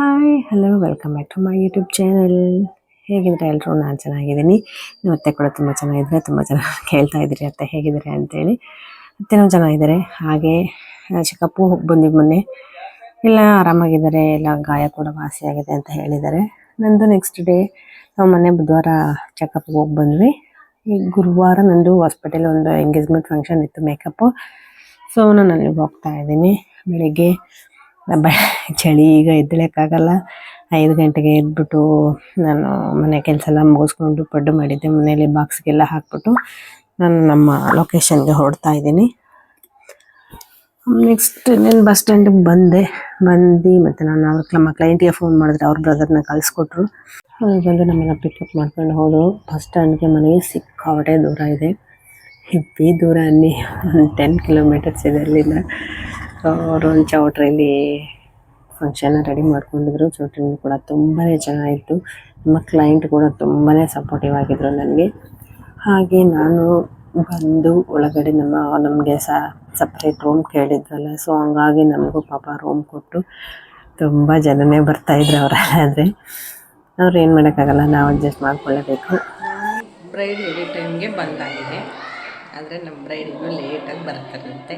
Hi hello welcome back to my YouTube channel ಹೇಗಿದ್ರೆ ಎಲ್ಲರೂ ನಾನು ಚೆನ್ನಾಗಿದ್ದೀನಿ? ನೀವು ಅತ್ತೆ ಕೂಡ ತುಂಬ ಚೆನ್ನಾಗಿದ್ರೆ ತುಂಬ ಚೆನ್ನಾಗಿ ಕೇಳ್ತಾ ಇದ್ದೀರಿ ಅತ್ತೆ ಹೇಗಿದ್ದೀರಿ ಅಂತೇಳಿ. ಅತ್ತೆನೂ ಚೆನ್ನಾಗಿದ್ದಾರೆ. ಹಾಗೆ ಚಿಕ್ಕಪ್ಪು ಹೋಗಿ ಬಂದಿದ್ದು ಮೊನ್ನೆ ಎಲ್ಲ ಆರಾಮಾಗಿದ್ದಾರೆ, ಎಲ್ಲ ಗಾಯ ಕೂಡ ವಾಸಿಯಾಗಿದೆ ಅಂತ ಹೇಳಿದ್ದಾರೆ. ನಂದು ನೆಕ್ಸ್ಟ್ ಡೇ ನಾವು ಮೊನ್ನೆ ಬುಧವಾರ ಚೆಕಪ್ಗೆ ಹೋಗಿ ಬಂದ್ವಿ. ಈ ಗುರುವಾರ ನಂದು ಹಾಸ್ಪಿಟಲ್ ಒಂದು ಎಂಗೇಜ್ಮೆಂಟ್ ಫಂಕ್ಷನ್ ಇತ್ತು ಮೇಕಪ್ಪು ಸೊ ನಾನು ಅಲ್ಲಿಗೆ ಹೋಗ್ತಾ ಇದ್ದೀನಿ. ಬೆಳಿಗ್ಗೆ ಬ ಚಳಿ ಈಗ ಎದ್ದೇಳಕ್ಕಾಗಲ್ಲ. ಐದು ಗಂಟೆಗೆ ಎದ್ಬಿಟ್ಟು ನಾನು ಮನೆ ಕೆಲಸ ಎಲ್ಲ ಮುಗಿಸ್ಕೊಂಡು ಪಡ್ಡು ಮಾಡಿದ್ದೆ. ಮನೇಲಿ ಬಾಕ್ಸ್ಗೆಲ್ಲ ಹಾಕ್ಬಿಟ್ಟು ನಾನು ನಮ್ಮ ಲೊಕೇಶನ್ಗೆ ಹೊರಡ್ತಾ ಇದ್ದೀನಿ. ನೆಕ್ಸ್ಟ್ ನಾನು ಬಸ್ ಸ್ಟ್ಯಾಂಡಿಗೆ ಬಂದೆ. ಬಂದು ಮತ್ತು ನಾನು ಅವ್ರ ನಮ್ಮ ಕ್ಲೈಂಟಿಗೆ ಫೋನ್ ಮಾಡಿದ್ರೆ ಅವ್ರ ಬ್ರದರ್ನ ಕಳಿಸ್ಕೊಟ್ರು. ಅವ್ರು ಬಂದು ನಮ್ಮನ್ನು ಪಿಕಪ್ ಮಾಡ್ಕೊಂಡು ಹೋದರು. ಬಸ್ ಸ್ಟ್ಯಾಂಡ್ಗೆ ಮನೆಗೆ ಸಿಕ್ಕಾಪಟ್ಟೆ ದೂರ ಇದೆ. ಹಿಪ್ಪಿ ದೂರ ಅಲ್ಲಿ ಒಂದು ಟೆನ್ ಕಿಲೋಮೀಟರ್ಸ್ ಇದೆ ಅಲ್ಲಿಂದ. ಒಂದು ಚೌಟ್ರಿಲಿ ಫಂಕ್ಷನ್ ರೆಡಿ ಮಾಡ್ಕೊಂಡಿದ್ರು. ಚೌಟ್ರಿ ಕೂಡ ತುಂಬಾ ಚೆನ್ನಾಗಿತ್ತು. ನಮ್ಮ ಕ್ಲೈಂಟ್ ಕೂಡ ತುಂಬಾ ಸಪೋರ್ಟಿವ್ ಆಗಿದ್ರು ನನಗೆ. ಹಾಗೆ ನಾನು ಬಂದು ಒಳಗಡೆ ನಮ್ಮ, ನಮಗೆ ಸಪ್ರೇಟ್ ರೂಮ್ ಕೇಳಿದ್ರಲ್ಲ ಸೊ ಹಂಗಾಗಿ ನಮಗೂ ಪಾಪ ರೂಮ್ ಕೊಟ್ಟು ತುಂಬ ಜನನೇ ಬರ್ತಾಯಿದ್ರು ಅವರಾದರೆ. ಅವ್ರು ಏನು ಮಾಡೋಕ್ಕಾಗಲ್ಲ, ನಾವು ಅಡ್ಜಸ್ಟ್ ಮಾಡ್ಕೊಳ್ಳೇಬೇಕು. ಬ್ರೈಡ್ ಎಡಿ ಟೈಮ್ಗೆ ಬಂದಾಗಿದೆ. ಆದರೆ ನಮ್ಮ ಬ್ರೈಡ್ ಇನ್ನೂ ಲೇಟಾಗಿ ಬರ್ತಾರಂತೆ.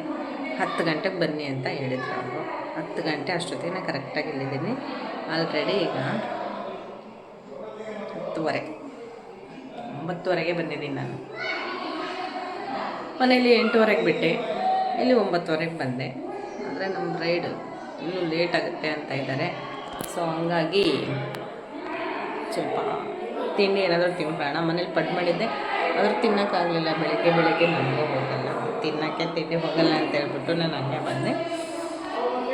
ಹತ್ತು ಗಂಟೆಗೆ ಬನ್ನಿ ಅಂತ ಹೇಳಿದ್ರು ಅವರು. ಹತ್ತು ಗಂಟೆ ಅಷ್ಟೊತ್ತಿಗೆ ನಾನು ಕರೆಕ್ಟಾಗಿ ಇಲ್ಲಿದ್ದೀನಿ. ಆಲ್ರೆಡಿ ಈಗ ಹತ್ತುವರೆ. ಒಂಬತ್ತುವರೆಗೆ ಬಂದಿದ್ದೀನಿ ನಾನು. ಮನೇಲಿ ಎಂಟುವರೆಗೆ ಬಿಟ್ಟೆ. ಇಲ್ಲಿ ಒಂಬತ್ತುವರೆಗೆ ಬಂದೆ. ಆದರೆ ನಮ್ಮ ಬ್ರೈಡ್ ಇನ್ನೂ ಲೇಟ್ ಆಗುತ್ತೆ ಅಂತ ಇದ್ದಾರೆ. ಸೊ ಹಂಗಾಗಿ ಸ್ವಲ್ಪ ತಿಂಡಿ ಏನಾದರೂ ತಿನ್ಕೊಳ್ಳೋಣ ಮನೇಲಿ ಪಡ್ ಮಾಡಿದ್ದೆ. ಆದರೂ ತಿನ್ನೋಕ್ಕಾಗಲಿಲ್ಲ, ಬೆಳಗ್ಗೆ ಬೆಳಗ್ಗೆ ನನಗೆ ಹೋಗಲ್ಲ. ತಿನ್ನೋಕ್ಕೆ ತಿಂಡಿ ಹೋಗಲ್ಲ ಅಂತ ಹೇಳ್ಬಿಟ್ಟು ನಾನು ಹಂಗೆ ಬಂದೆ.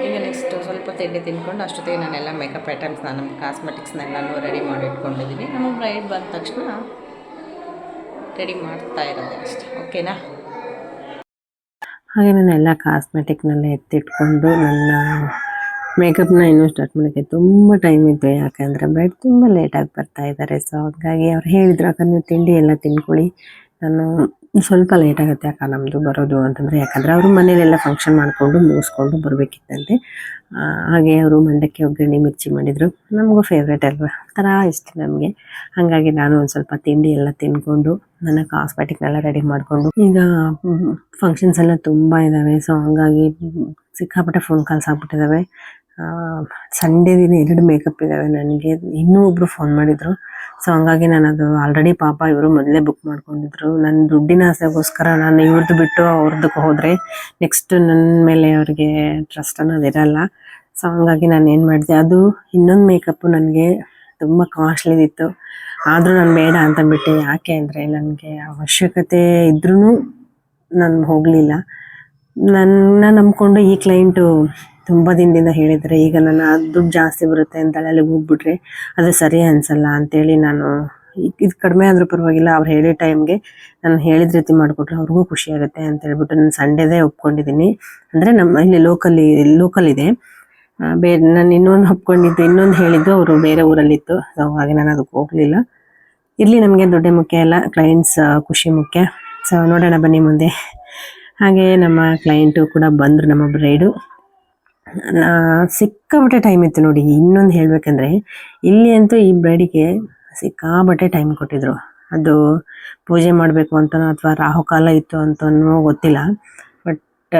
ಈಗ ನೆಕ್ಸ್ಟ್ ಸ್ವಲ್ಪ ತಿಂಡಿ ತಿನ್ಕೊಂಡು ಅಷ್ಟೊತ್ತಿಗೆ ನಾನೆಲ್ಲ ಮೇಕಪ್ ಐಟಮ್ಸ್ನ ನಮ್ಮ ಕಾಸ್ಮೆಟಿಕ್ಸ್ನೆಲ್ಲನೂ ರೆಡಿ ಮಾಡಿ ಇಟ್ಕೊಂಡಿದ್ದೀನಿ ನಮ್ಮ ಬ್ರೈಡ್ ಬಂದ ತಕ್ಷಣ ರೆಡಿ ಮಾಡ್ತಾ ಇರೋದೆ ಅಷ್ಟೆ. ಓಕೆನಾ ಹಾಗೆ ನಾನು ಎಲ್ಲ ಕಾಸ್ಮೆಟಿಕ್ನೆಲ್ಲ ಎತ್ತಿಟ್ಕೊಂಡು ನನ್ನ ಮೇಕಪ್ನ ಇನ್ನೂ ಸ್ಟಾರ್ಟ್ ಮಾಡೋಕ್ಕೆ ತುಂಬ ಟೈಮ್ ಇತ್ತು ಯಾಕಂದರೆ ಬ್ರೈಡ್ ತುಂಬ ಲೇಟಾಗಿ ಬರ್ತಾ ಇದ್ದಾರೆ ಸೊ ಹಾಗಾಗಿ ಅವ್ರು ಹೇಳಿದ್ರು, ಅಕ್ಕ, ನೀವು ತಿಂಡಿ ಎಲ್ಲ ತಿನ್ಕೊಳ್ಳಿ ನಾನು ಸ್ವಲ್ಪ ಲೇಟ್ ಆಗುತ್ತೆ ಅಕ್ಕ ನಮ್ಮದು ಬರೋದು. ಅಂತಂದರೆ, ಯಾಕಂದರೆ ಅವರು ಮನೇಲೆಲ್ಲ ಫಂಕ್ಷನ್ ಮಾಡಿಕೊಂಡು ಮುಗಿಸ್ಕೊಂಡು ಬರಬೇಕಿತ್ತಂತೆ. ಹಾಗೆ ಅವರು ಮಂಡಕ್ಕಿ, ಒಗ್ಗರಣೆ, ಮಿರ್ಚಿ ಮಾಡಿದರು. ನಮಗೂ ಫೇವ್ರೇಟ್ ಅಲ್ವಾ? ಥರ ಇಷ್ಟ ನಮಗೆ. ಹಾಗಾಗಿ ನಾನು ಒಂದು ಸ್ವಲ್ಪ ತಿಂಡಿ ಎಲ್ಲ ತಿನ್ಕೊಂಡು ನನ್ನ ಕಾಸ್ಮೆಟಿಕ್ನೆಲ್ಲ ರೆಡಿ ಮಾಡಿಕೊಂಡು, ಈಗ ಫಂಕ್ಷನ್ಸ್ ಎಲ್ಲ ತುಂಬ ಇದ್ದಾವೆ ಸೊ ಹಾಗಾಗಿ ಸಿಕ್ಕಾಪಟ್ಟೆ ಫೋನ್ ಕಾಲ್ಸ್ ಆಗ್ಬಿಟ್ಟಿದ್ದಾವೆ ಸಂಡೇ ದಿನ ಎರಡು ಮೇಕಪ್ ಇದ್ದಾವೆ ನನಗೆ. ಇನ್ನೂ ಒಬ್ಬರು ಫೋನ್ ಮಾಡಿದರು. ಸೊ ಹಂಗಾಗಿ ನಾನು ಅದು ಆಲ್ರೆಡಿ ಪಾಪ ಇವರು ಮೊದಲೇ ಬುಕ್ ಮಾಡ್ಕೊಂಡಿದ್ರು. ನನ್ನ ದುಡ್ಡಿನ ಆಸೆಗೋಸ್ಕರ ನಾನು ಇವ್ರದ್ದು ಬಿಟ್ಟು ಅವ್ರದ್ದಕ್ಕೆ ಹೋದರೆ ನೆಕ್ಸ್ಟ್ ನನ್ನ ಮೇಲೆ ಅವ್ರಿಗೆ ಟ್ರಸ್ಟ್ ಅನ್ನೋದು ಇರಲ್ಲ. ಸೊ ಹಂಗಾಗಿ ನಾನು ಏನು ಮಾಡಿದೆ, ಅದು ಇನ್ನೊಂದು ಮೇಕಪ್ಪು ನನಗೆ ತುಂಬ ಕಾಸ್ಟ್ಲಿದಿತ್ತು ಆದರೂ ನಾನು ಬೇಡ ಅಂತ ಬಿಟ್ಟೆ ಯಾಕೆ ಅಂದರೆ ನನಗೆ ಅವಶ್ಯಕತೆ ಇದ್ರೂ ನಾನು ಹೋಗಲಿಲ್ಲ. ನನ್ನ ನಂಬಿಕೊಂಡು ಈ ಕ್ಲೈಂಟು ತುಂಬ ದಿನದಿಂದ ಹೇಳಿದರೆ, ಈಗ ನನ್ನ ದುಡ್ಡು ಜಾಸ್ತಿ ಬರುತ್ತೆ ಅಂತ ಅಲ್ಲಿಗೆ ಹೋಗ್ಬಿಟ್ರೆ ಅದು ಸರಿ ಅನಿಸಲ್ಲ ಅಂತೇಳಿ ನಾನು ಇದು ಕಡಿಮೆ ಆದರೂ ಪರವಾಗಿಲ್ಲ, ಅವ್ರು ಹೇಳಿದ ಟೈಮ್ಗೆ ನಾನು ಹೇಳಿದ ರೀತಿ ಮಾಡಿಕೊಟ್ರೆ ಅವ್ರಿಗೂ ಖುಷಿ ಆಗುತ್ತೆ ಅಂತ ಹೇಳ್ಬಿಟ್ಟು ನಾನು ಸಂಡೇದೇ ಒಪ್ಕೊಂಡಿದ್ದೀನಿ. ಅಂದರೆ ನಮ್ಮ ಇಲ್ಲಿ ಲೋಕಲ್ಲಿ, ಲೋಕಲ್ ಇದೆ. ಬೇರೆ ನಾನು ಇನ್ನೊಂದು ಒಪ್ಕೊಂಡಿದ್ದು, ಇನ್ನೊಂದು ಹೇಳಿದ್ದು ಅವರು ಬೇರೆ ಊರಲ್ಲಿತ್ತು. ಸೊ ಹಾಗೆ ನಾನು ಅದಕ್ಕೆ ಹೋಗಲಿಲ್ಲ. ಇಲ್ಲಿ ನಮಗೆ ದೊಡ್ಡ ಮುಖ್ಯ ಅಲ್ಲ ಕ್ಲೈಂಟ್ಸ್ ಖುಷಿ ಮುಖ್ಯ. ಸೊ ನೋಡೋಣ ಬನ್ನಿ ಮುಂದೆ. ಹಾಗೆ ನಮ್ಮ ಕ್ಲೈಂಟು ಕೂಡ ಬಂದರು, ನಮ್ಮ ಬ್ರೈಡು ಸಿಕ್ಕಾಬಟ್ಟೆ ಟೈಮ್ ಇತ್ತು ನೋಡಿ. ಇನ್ನೊಂದು ಹೇಳಬೇಕಂದ್ರೆ, ಇಲ್ಲಿ ಅಂತೂ ಈ ಬ್ರೈಡಿಗೆ ಸಿಕ್ಕಾಬಟ್ಟೆ ಟೈಮ್ ಕೊಟ್ಟಿದ್ರು. ಅದು ಪೂಜೆ ಮಾಡಬೇಕು ಅಂತನೋ ಅಥವಾ ರಾಹುಕಾಲ ಇತ್ತು ಅಂತನೋ ಗೊತ್ತಿಲ್ಲ. ಬಟ್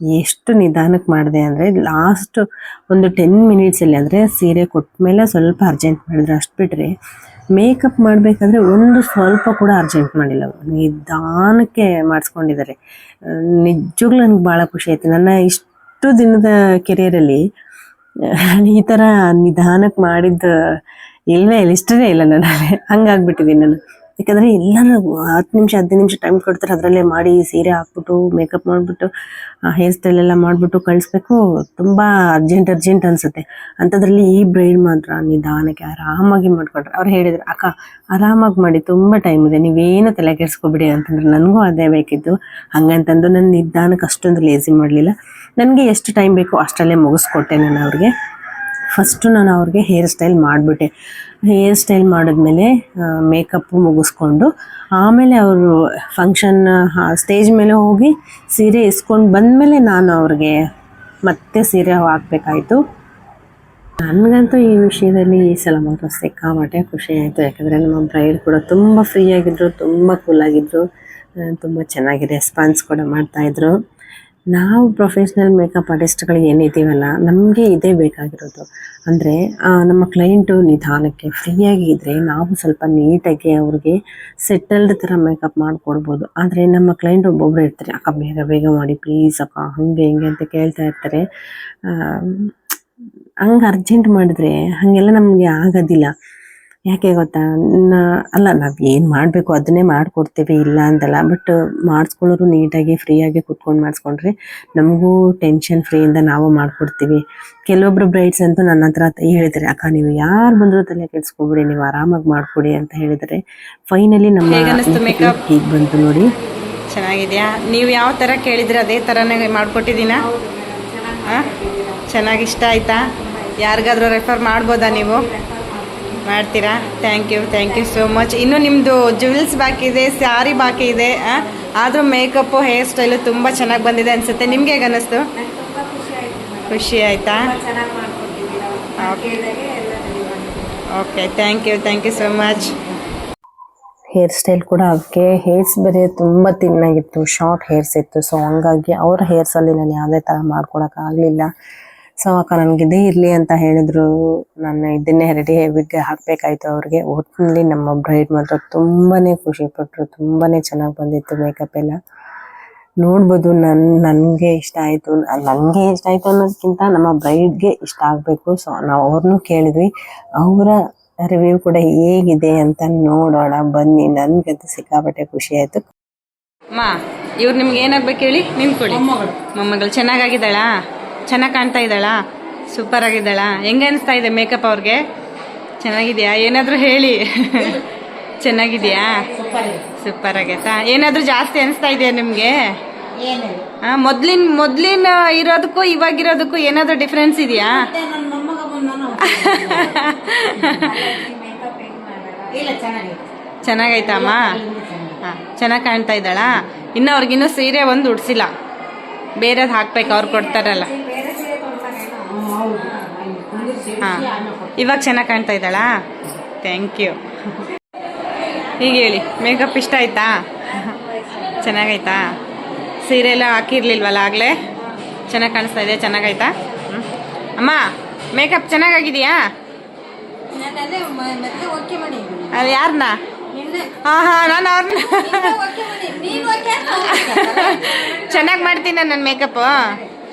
ಎಷ್ಟು ನಿಧಾನಕ್ಕೆ ಮಾಡಿದೆ ಅಂದರೆ ಲಾಸ್ಟ್ ಒಂದು ಟೆನ್ ಮಿನಿಟ್ಸಲ್ಲಿ ಅಂದರೆ ಸೀರೆ ಕೊಟ್ಟ ಮೇಲೆ ಸ್ವಲ್ಪ ಅರ್ಜೆಂಟ್ ಮಾಡಿದ್ರು. ಅಷ್ಟು ಬಿಟ್ಟರೆ ಮೇಕಪ್ ಮಾಡಬೇಕಂದ್ರೆ ಒಂದು ಸ್ವಲ್ಪ ಕೂಡ ಅರ್ಜೆಂಟ್ ಮಾಡಿಲ್ಲ. ನಿಧಾನಕ್ಕೆ ಮಾಡಿಸ್ಕೊಂಡಿದ್ದಾರೆ. ನಿಜವಾಗ್ಲೂ ನನಗೆ ಭಾಳ ಖುಷಿ ಆಯ್ತು. ನನ್ನ ಇಷ್ಟು ಇಷ್ಟು ದಿನದ ಕೆರಿಯರಲ್ಲಿ ಈ ತರ ನಿಧಾನಕ್ಕೆ ಮಾಡಿದ್ದು ಇಲ್ಲವೇ ಇಲ್ಲ ಇಷ್ಟನೇ ಇಲ್ಲ ನನಗೆ ಹಂಗಾಗ್ಬಿಟ್ಟಿದ್ದೀನಿ ನಾನು. ಯಾಕಂದರೆ ಎಲ್ಲರೂ ಹತ್ತು ನಿಮಿಷ, ಹದಿನೈದು ನಿಮಿಷ ಟೈಮ್ ಕೊಡ್ತಾರೆ. ಅದರಲ್ಲೇ ಮಾಡಿ, ಸೀರೆ ಹಾಕ್ಬಿಟ್ಟು ಮೇಕಪ್ ಮಾಡಿಬಿಟ್ಟು ಹೇರ್ ಸ್ಟೈಲ್ ಎಲ್ಲ ಮಾಡಿಬಿಟ್ಟು ಕಳಿಸ್ಬೇಕು. ತುಂಬ ಅರ್ಜೆಂಟ್ ಅರ್ಜೆಂಟ್ ಅನಿಸುತ್ತೆ. ಅಂಥದ್ರಲ್ಲಿ ಈ ಬ್ರೈಡ್ ಮಾತ್ರ ನಿಧಾನಕ್ಕೆ ಆರಾಮಾಗಿ ಮಾಡಿಕೊಟ್ರೆ. ಅವ್ರು ಹೇಳಿದ್ರು, ಅಕ್ಕ, ಆರಾಮಾಗಿ ಮಾಡಿ, ತುಂಬ ಟೈಮ್ ಇದೆ. ನೀವೇನು ತಲೆ ಕೆಡಿಸ್ಕೊಬಿಡಿ ಅಂತಂದ್ರೆ ನನಗೂ ಅದೇ ಬೇಕಿತ್ತು. ಹಂಗಂತಂದು ನನ್ನ ನಿಧಾನಕ್ಕೆ ಅಷ್ಟೊಂದು ಲೇಸಿ ಮಾಡಲಿಲ್ಲ. ನನಗೆ ಎಷ್ಟು ಟೈಮ್ ಬೇಕು ಅಷ್ಟರಲ್ಲೇ ಮುಗಿಸ್ಕೊಟ್ಟೆ ನಾನು ಅವ್ರಿಗೆ. ಫಸ್ಟು ನಾನು ಅವ್ರಿಗೆ ಹೇರ್ ಸ್ಟೈಲ್ ಮಾಡಿಬಿಟ್ಟೆ. ಹೇರ್ ಸ್ಟೈಲ್ ಮಾಡಿದ್ಮೇಲೆ ಮೇಕಪ್ಪು ಮುಗಿಸ್ಕೊಂಡು, ಆಮೇಲೆ ಅವರು ಫಂಕ್ಷನ್ ಸ್ಟೇಜ್ ಮೇಲೆ ಹೋಗಿ ಸೀರೆ ಇಸ್ಕೊಂಡು ಬಂದಮೇಲೆ ನಾನು ಅವ್ರಿಗೆ ಮತ್ತೆ ಸೀರೆ ಹಾಕಬೇಕಾಯಿತು. ನನಗಂತೂ ಈ ವಿಷಯದಲ್ಲಿ ಈ ಸಲ ಮಾತ್ರ ಸಿಕ್ಕಾಮಟ್ಟೆ ಖುಷಿ ಆಯಿತು. ಯಾಕಂದರೆ ನಮ್ಮ ಬ್ರೈಡ್ ಕೂಡ ತುಂಬ ಫ್ರೀ ಆಗಿದ್ರು, ತುಂಬ ಕೂಲಾಗಿದ್ದರು ತುಂಬ ಚೆನ್ನಾಗಿ ರೆಸ್ಪಾನ್ಸ್ ಕೂಡ ಮಾಡ್ತಾಯಿದ್ರು ನಾವು ಪ್ರೊಫೆಷ್ನಲ್ ಮೇಕಪ್ ಆರ್ಟಿಸ್ಟ್ಗಳು ಏನಿದ್ದೀವಲ್ಲ, ನಮಗೆ ಇದೇ ಬೇಕಾಗಿರೋದು. ಅಂದರೆ ನಮ್ಮ ಕ್ಲೈಂಟು ನಿಧಾನಕ್ಕೆ ಫ್ರೀಯಾಗಿ ಇದ್ದರೆ ನಾವು ಸ್ವಲ್ಪ ನೀಟಾಗಿ ಅವ್ರಿಗೆ ಸೆಟಲ್ಡ್ ಥರ ಮೇಕಪ್ ಮಾಡಿಕೊಡ್ಬೋದು. ಆದರೆ ನಮ್ಮ ಕ್ಲೈಂಟ್ ಒಬ್ಬೊಬ್ಬರು ಇರ್ತಾರೆ, ಅಕ್ಕ, ಬೇಗ ಬೇಗ ಮಾಡಿ ಪ್ಲೀಸ್ ಅಕ್ಕ, ಹಾಗೆ, ಹಿಂಗೆ ಅಂತ ಕೇಳ್ತಾ ಇರ್ತಾರೆ. ಹಂಗೆ ಅರ್ಜೆಂಟ್ ಮಾಡಿದ್ರೆ ಹಾಗೆಲ್ಲ ನಮಗೆ ಆಗೋದಿಲ್ಲ. ಯಾಕೆ ಗೊತ್ತಾ? ನಾ ಅಲ್ಲ ನಾವು ಏನು ಮಾಡಬೇಕು ಅದನ್ನೇ ಮಾಡಿಕೊಡ್ತೀವಿ ಇಲ್ಲ ಅಂತಲ್ಲ ಬಟ್ ಮಾಡಿಸ್ಕೊಳ್ಳೋರು ನೀಟಾಗಿ ಫ್ರೀಯಾಗಿ ಕುತ್ಕೊಂಡು ಮಾಡಿಸ್ಕೊಂಡ್ರೆ ನಮಗೂ ಟೆನ್ಷನ್ ಫ್ರೀಯಿಂದ ನಾವು ಮಾಡಿಕೊಡ್ತೀವಿ. ಕೆಲವೊಬ್ರು ಬ್ರೈಡ್ಸ್ ಅಂತೂ ನನ್ನ ಹತ್ರ ಹೇಳಿದ್ದಾರೆ ಅಕ್ಕ ನೀವು ಯಾರು ಬಂದರೂ ತಲೆ ಕೆಡಿಸ್ಕೊಬಿಡಿ ನೀವು ಆರಾಮಾಗಿ ಮಾಡಿಕೊಡಿ ಅಂತ ಹೇಳಿದರೆ ಫೈನಲಿ ನಮ್ಮ? ಹೀಗೆ ಬಂತು ನೋಡಿ. ಚೆನ್ನಾಗಿದೆಯಾ? ನೀವು ಯಾವ ಥರ ಕೇಳಿದ್ರೆ ಅದೇ ಥರನೇ ಮಾಡಿಕೊಟ್ಟಿದ್ದೀನಾ? ಹಾಂ ಚೆನ್ನಾಗಿ ಇಷ್ಟ ಆಯಿತಾ? ಯಾರಿಗಾದ್ರೂ ರೆಫರ್ ಮಾಡ್ಬೋದಾ ನೀವು? ಮಾಡ್ತೀರಾ? Thank you thank you so much ಇನ್ನು ನಿಮ್ಮದು ಜುವೆಲ್ಸ್ ಬಾಕಿ ಇದೆ ಸ್ಯಾರಿ ಬಾಕಿ ಇದೆ ಆದರೂ ಮೇಕಪ್ಪು ಹೇರ್ ಸ್ಟೈಲು ತುಂಬ ಚೆನ್ನಾಗಿ ಬಂದಿದೆ ಅನಿಸುತ್ತೆ. ನಿಮ್ಗೆ ಹೇಗೆ ಅನ್ನಿಸ್ತು ಖುಷಿ ಆಯಿತಾ? Okay thank you thank you so much hair style ಕೂಡ ಅವಕ್ಕೆ ಹೇರ್ಸ್ ಬೇರೆ ತುಂಬ ತಿನ್ನಾಗಿತ್ತು ಶಾರ್ಟ್ ಹೇರ್ಸ್ ಇತ್ತು. ಸೊ ಹಂಗಾಗಿ ಅವ್ರ ಹೇರ್ಸಲ್ಲಿ ನಾನು ಯಾವುದೇ ಥರ ಮಾಡ್ಕೊಳಕ್ಕಾಗಲಿಲ್ಲ ಸೊ ಅಕ್ಕ ನನಗೆ ಇದೇ ಇರಲಿ ಅಂತ ಹೇಳಿದ್ರು. ನಾನು ಇದನ್ನೇ ರೆಡಿ ವಿಗ್ ಹಾಕ್ಬೇಕಾಯ್ತು ಅವ್ರಿಗೆ. ಒಟ್ಟಿನಲ್ಲಿ ನಮ್ಮ ಬ್ರೈಡ್ ಮಾತ್ರ ತುಂಬಾನೇ ಖುಷಿ ಪಟ್ಟರು ತುಂಬಾನೇ ಚೆನ್ನಾಗಿ ಬಂದಿತ್ತು ಮೇಕಪ್ ಎಲ್ಲ. ನೋಡ್ಬೋದು ನನ್ ನನಗೆ ಇಷ್ಟ ಆಯಿತು. ನನಗೆ ಇಷ್ಟ ಆಯಿತು ಅನ್ನೋದಕ್ಕಿಂತ ನಮ್ಮ ಬ್ರೈಡ್ಗೆ ಇಷ್ಟ ಆಗಬೇಕು. ಸೊ ನಾವು ಅವ್ರನ್ನೂ ಕೇಳಿದ್ವಿ. ಅವರ ರಿವ್ಯೂ ಕೂಡ ಹೇಗಿದೆ ಅಂತ ನೋಡೋಣ. ಬನ್ನಿ ನನಗಂತೂ ಸಿಕ್ಕಾಪಟ್ಟೆ ಖುಷಿ ಆಯಿತು. ಮಾ ಇವ್ರು ನಿಮ್ಗೆ ಏನಾಗ್ಬೇಕು ಹೇಳಿ? ನಿಂತ್ಕೊಳ್ಳಿ. ಮೊಮ್ಮಗಳು ಚೆನ್ನಾಗಾಗಿದ್ದಾಳಾ? ಚೆನ್ನಾಗಿ ಕಾಣ್ತಾ ಇದ್ದಾಳ? ಸೂಪರ್ ಆಗಿದ್ದಾಳಾ? ಹೆಂಗೆ ಅನಿಸ್ತಾ ಇದೆ ಮೇಕಪ್ ಅವ್ರಿಗೆ? ಚೆನ್ನಾಗಿದೆಯಾ? ಏನಾದರೂ ಹೇಳಿ. ಚೆನ್ನಾಗಿದೆಯಾ? ಸೂಪರ್ ಆಗೈತಾ? ಏನಾದರೂ ಜಾಸ್ತಿ ಅನಿಸ್ತಾ ಇದೆಯಾ ನಿಮಗೆ? ಹಾಂ ಮೊದ್ಲಿನ ಮೊದ್ಲಿನ ಇರೋದಕ್ಕೂ ಇವಾಗಿರೋದಕ್ಕೂ ಏನಾದರೂ ಡಿಫ್ರೆನ್ಸ್ ಇದೆಯಾ? ಚೆನ್ನಾಗೈತಾ. ಅಮ್ಮ? ಹಾಂ ಚೆನ್ನಾಗಿ ಕಾಣ್ತಾ ಇದ್ದಾಳಾ? ಇನ್ನು ಅವ್ರಿಗಿನ್ನೂ ಸೀರೆ ಒಂದು ಉಡ್ಸಿಲ್ಲ. ಬೇರೆದು ಹಾಕ್ಬೇಕು ಅವ್ರು ಕೊಡ್ತಾರಲ್ಲ. ಹಾಂ. ಇವಾಗ ಚೆನ್ನಾಗಿ ಕಾಣ್ತಾ ಇದ್ದಾಳ? ಥ್ಯಾಂಕ್ ಯು ಈಗ ಹೇಳಿ ಮೇಕಪ್ ಇಷ್ಟ ಆಯ್ತಾ? ಚೆನ್ನಾಗೈತಾ? ಸೀರೆ ಎಲ್ಲ ಹಾಕಿರ್ಲಿಲ್ವಲ್ಲ ಆಗಲೇ? ಚೆನ್ನಾಗಿ ಕಾಣಿಸ್ತಾ ಇದೆ ಚೆನ್ನಾಗೈತಾ. ಅಮ್ಮ ಮೇಕಪ್ ಚೆನ್ನಾಗಾಗಿದೆಯಾ? ಅದು ಯಾರನ್ನ ಹಾಂ ಹಾಂ ನಾನು ಅವ್ರನ್ನ ಚೆನ್ನಾಗಿ ಮಾಡ್ತೀನಿ ನನ್ನ ಮೇಕಪ್ಪು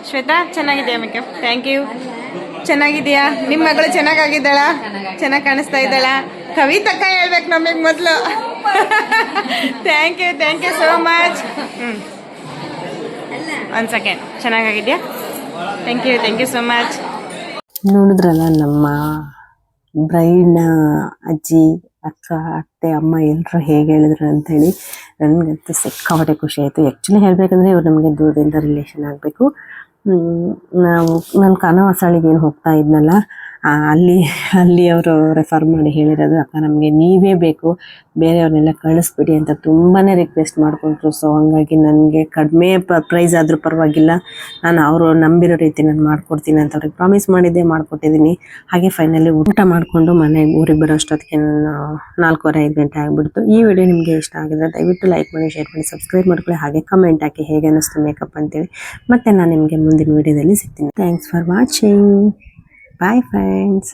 ಶ್ವೇತಾ, ಚೆನ್ನಾಗಿದೆಯಾ ಮೇಕಪ್ ಥ್ಯಾಂಕ್ ಯು ಚೆನ್ನಾಗಿದೆಯಾ? ನಿಮ್ಮ ಮಗಳು ಚೆನ್ನಾಗಾಗಿದ್ದಾಳ? ಚೆನ್ನಾಗಿ ಕಾಣಿಸ್ತಾ ಇದ್ದಾಳ? ಕವಿತಕ್ಕ ಹೇಳ್ಬೇಕು ನಮಗೆ ಮೊದಲು. Thank you thank you so much ಹ್ಞೂ ಒಂದು second ಚೆನ್ನಾಗಾಗಿದೆಯಾ? Thank you thank you so much ನೋಡಿದ್ರಲ್ಲ ನಮ್ಮ ಬ್ರೈಡ್ನ ಅಜ್ಜಿ, ಅಕ್ಕ, ಅತ್ತೆ, ಅಮ್ಮ ಎಲ್ಲರೂ ಹೇಗೆ ಹೇಳಿದ್ರು ಅಂಥೇಳಿ ನನಗಂತೂ ಸಿಕ್ಕಾಪಟ್ಟೆ ಖುಷಿ ಆಯಿತು. ಆ್ಯಕ್ಚುಲಿ ಹೇಳಬೇಕಂದ್ರೆ ಇವರು ನಮಗೆ ದೂರದಿಂದ ರಿಲೇಷನ್ ಆಗಬೇಕು. ನಾವು ನಾನು ಕನವಸಾಳಿಗೆ ಏನು ಹೋಗ್ತಾ ಇದ್ನಲ್ಲ ಅಲ್ಲಿ ಅಲ್ಲಿ ಅವರು ರೆಫರ್ ಮಾಡಿ ಹೇಳಿರೋದು, ಅಕ್ಕ, ನಮಗೆ ನೀವೇ ಬೇಕು. ಬೇರೆಯವ್ರನ್ನೆಲ್ಲ ಕಳಿಸ್ಬಿಡಿ ಅಂತ ತುಂಬಾ ರಿಕ್ವೆಸ್ಟ್ ಮಾಡಿಕೊಂಡ್ರು. ಸೊ ಹಂಗಾಗಿ ನನಗೆ ಕಡಿಮೆ ಪ ಪ್ರೈಸ್ ಆದರೂ ಪರವಾಗಿಲ್ಲ. ನಾನು ಅವರು ನಂಬಿರೋ ರೀತಿ ನಾನು ಮಾಡ್ಕೊಡ್ತೀನಿ ಅಂತ ಅವ್ರಿಗೆ ಪ್ರಾಮಿಸ್ ಮಾಡಿದ್ದೆ ಮಾಡಿಕೊಟ್ಟಿದ್ದೀನಿ. ಹಾಗೆ ಫೈನಲಿ ಊಟ ಮಾಡಿಕೊಂಡು ಮನೆಗೆ ಊರಿಗೆ ಬರೋ ಅಷ್ಟೊತ್ತಿಗೆ ನಾನು ನಾಲ್ಕೂವರೆ, ಐದು ಗಂಟೆ ಆಗಿಬಿಡ್ತು. ಈ ವಿಡಿಯೋ ನಿಮಗೆ ಇಷ್ಟ ಆಗಿದ್ರೆ ದಯವಿಟ್ಟು ಲೈಕ್ ಮಾಡಿ ಶೇರ್ ಮಾಡಿ ಸಬ್ಸ್ಕ್ರೈಬ್ ಮಾಡ್ಕೊಳ್ಳಿ. ಹಾಗೆ ಕಮೆಂಟ್ ಹಾಕಿ ಹೇಗೆ ಅನ್ನಿಸ್ತು ಮೇಕಪ್ ಅಂತೇಳಿ ಮತ್ತೆ ನಾನು ನಿಮಗೆ ಮುಂದಿನ ವಿಡಿಯೋದಲ್ಲಿ ಸಿಗ್ತೀನಿ. Thanks for watching Bye friends!